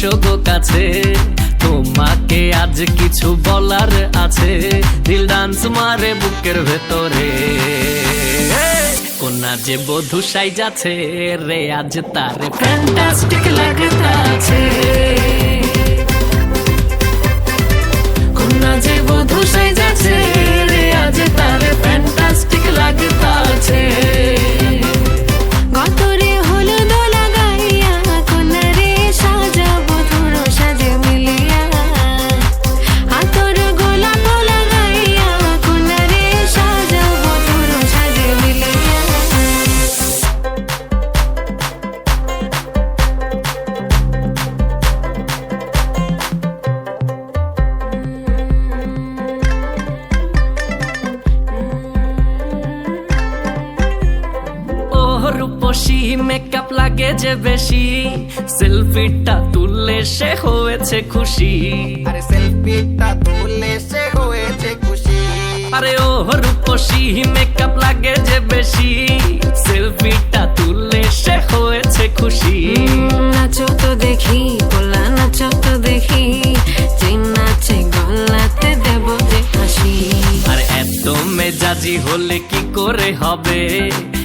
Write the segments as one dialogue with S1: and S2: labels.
S1: এসো কাছে। তোমাকে আজ কিছু বলার আছে। দিল ডান্স মারে বুকের ভেতরে। কোনা যে বধু সাই যাচ্ছে, রে আজ তার ফ্যান্টাস্টিক লাগতাছে কোনা যে বধু সাই যাচ্ছে, রে আজ তার ফ্যান্টাস্টিক লাগতাছে
S2: গতরে
S1: সেলফিটা তুললে সে হয়েছে খুশি।
S3: আরে সেলফিটা তুলে সে হয়েছে খুশি।
S1: আরে ও রূপসী মেকআপ লাগে যে বেশি। সেলফিটা তুললে সে হয়েছে খুশি।
S2: নাচো তো দেখি পোলা নাচো তো দেখি। যে নাচে গলাতে দেব যে হাসি।
S1: আর এত মেজাজি হলে কি করে হবে?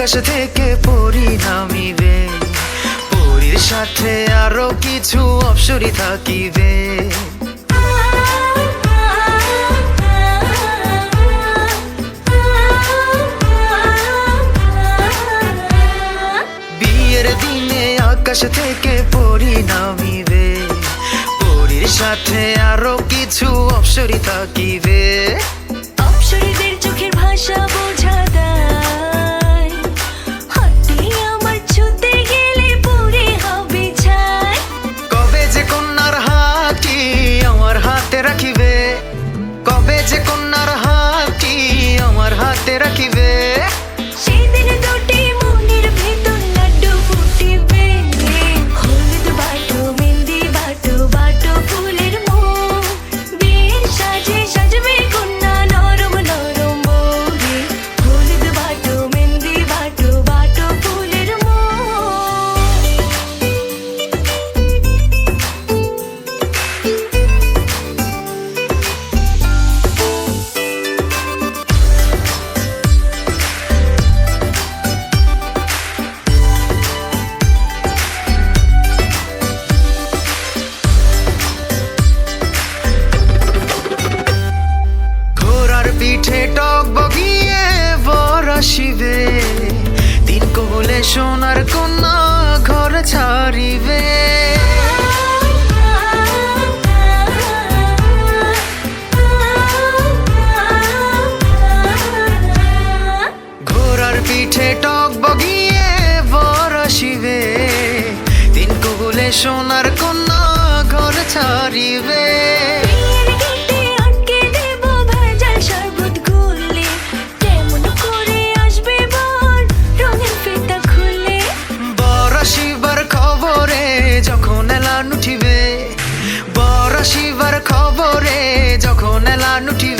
S4: আকাশ থেকে পরি নামিবে পরীর সাথে আরও কিছু অপসরি থাকিবে। বিয়ের দিনে আকাশ থেকে পরি নামিবে পরীর সাথে আরও কিছু অপসরি থাকিবে।
S2: অপ্সরীদের চোখের ভাষা বোঝা
S5: no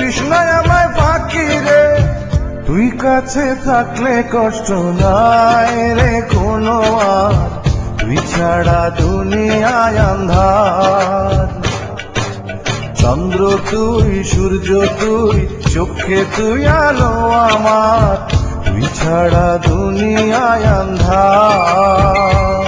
S5: বিষ্ণয় আমায় পাখি রে। তুই কাছে থাকলে কষ্ট নাই রে কোনো তুই ছাড়া দুনিয়ায় আন্ধার। চন্দ্র তুই, সূর্য তুই, চোখে তুই, আলো আমার। তুই ছাড়া দুনিয়ায় আন্ধার।